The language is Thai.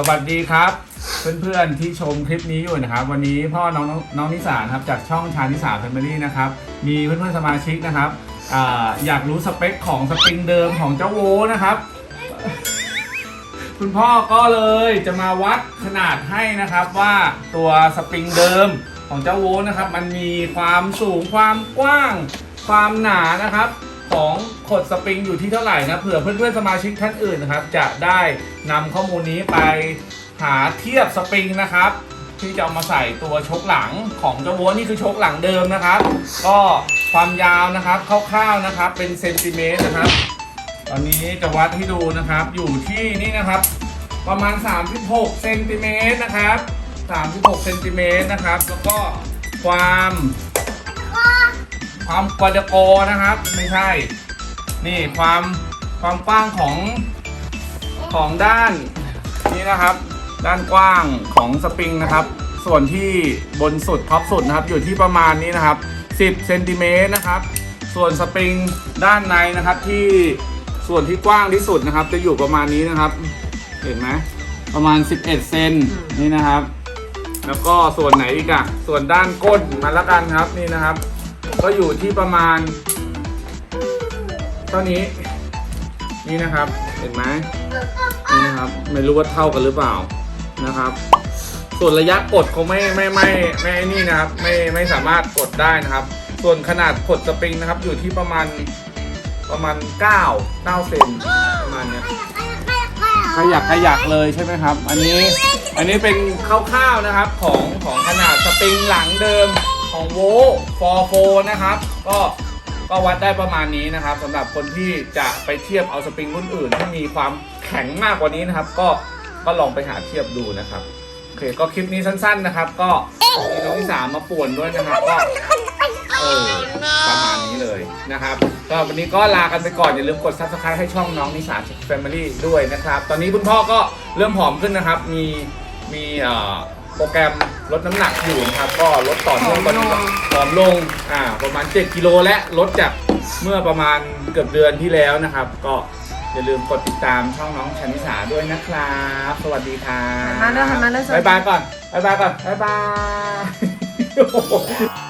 สวัสดีครับ เพื่อนๆที่ชมคลิปนี้อยู่นะครับ วันนี้พ่อน้องน้องนิสานครับจากช่องชานิสาแฟมิลี่นะครับ มีเพื่อนๆสมาชิกนะครับอาอยากรู้สเปคของสปริงเดิมของเจ้าโวนะครับ คุณพ่อก็เลยจะมาวัดขนาดให้นะครับว่าตัวสปริงเดิมของเจ้าโวนะครับ มันมีความสูงความกว้าง ความหนานะครับ ของขดสปริงอยู่ที่เท่าไหร่นะเผื่อเพื่อนๆสมาชิกท่านอื่นนะครับ จะได้นำข้อมูลนี้ไปหาเทียบสปริงนะครับ ที่จะเอามาใส่ตัวชกหลังของเจ้าโวนี่คือชกหลังเดิมนะครับ ก็ความยาวนะครับคร่าวๆนะครับเป็นเซนติเมตรนะครับ ตอนนี้จะวัดให้ดูนะครับ อยู่ที่นี่นะครับ ประมาณ 36เซนติเมตรนะครับ36เซนติเมตรนะครับ แล้วก็ความ ความกวาดโกนะครับ ไม่ใช่ นี่ความความกว้างของของด้านนี่นะครับ ด้านกว้างของสปริงนะครับ ส่วนที่บนสุดท็อปสุดนะครับ อยู่ที่ประมาณนี้นะครับ 10เซนติเมตรนะครับ ส่วนสปริงด้านในนะครับที่ส่วนที่กว้างที่สุดนะครับ จะอยู่ประมาณนี้นะครับ เห็นไหมประมาณ 11 เซนนี่นะครับ แล้วก็ส่วนไหนอีกอะส่วนด้านก้นมาละกันครับนี่นะครับ ก็อยู่ที่ประมาณ เท่านี้ นี่นะครับ เห็นไหมนี่นะครับ ไม่รู้ว่าเท่ากันหรือเปล่านะครับ ส่วนระยะกดเขาไม่ไม่ไม่ไม่นี่นะครับ ไม่ไม่สามารถกดได้นะครับ ส่วนขนาดกดสปริงนะครับ อยู่ที่ประมาณประมาณ 9 9เซนประมาณเนี้ยขยักขยักเลยใช่ไหมครับ อันนี้อันนี้เป็นคร่าวๆนะครับของของขนาดสปริงหลังเดิม ของโวฟอร์โฟนะครับ ก็ก็วัดได้ประมาณนี้นะครับสำหรับคนที่จะไปเทียบเอาสปริงรุ่นอื่นที่มีความแข็งมากกว่านี้นะครับ ก็ก็ลองไปหาเทียบดูนะครับโอเคก็คลิปนี้สั้น ๆนะครับ ก็มีน้องที่สามมาป่วนด้วยนะครับก็เออประมาณนี้เลยนะครับก็วันนี้ก็ลากันไปก่อน อย่าลืมกด subscribe ให้ช่องน้องนิสา Family ด้วยนะครับ ตอนนี้คุณพ่อก็เริ่มผอมขึ้นนะครับ มีมีเอ่อ โปรแกรมลดน้ำหนักอยู่นะครับก็ลดต่อเนื่องตอนนี้ก็ผอมลงอ่าประมาณ 7 กิโลและลดจากเมื่อประมาณเกือบเดือนที่แล้วนะครับ ก็อย่าลืมกดติดตามช่องน้องชนิสาด้วยนะครับ สวัสดีครับหันมาเร็วหันมาเร็วบายบายก่อนบายบายก่อนบายบาย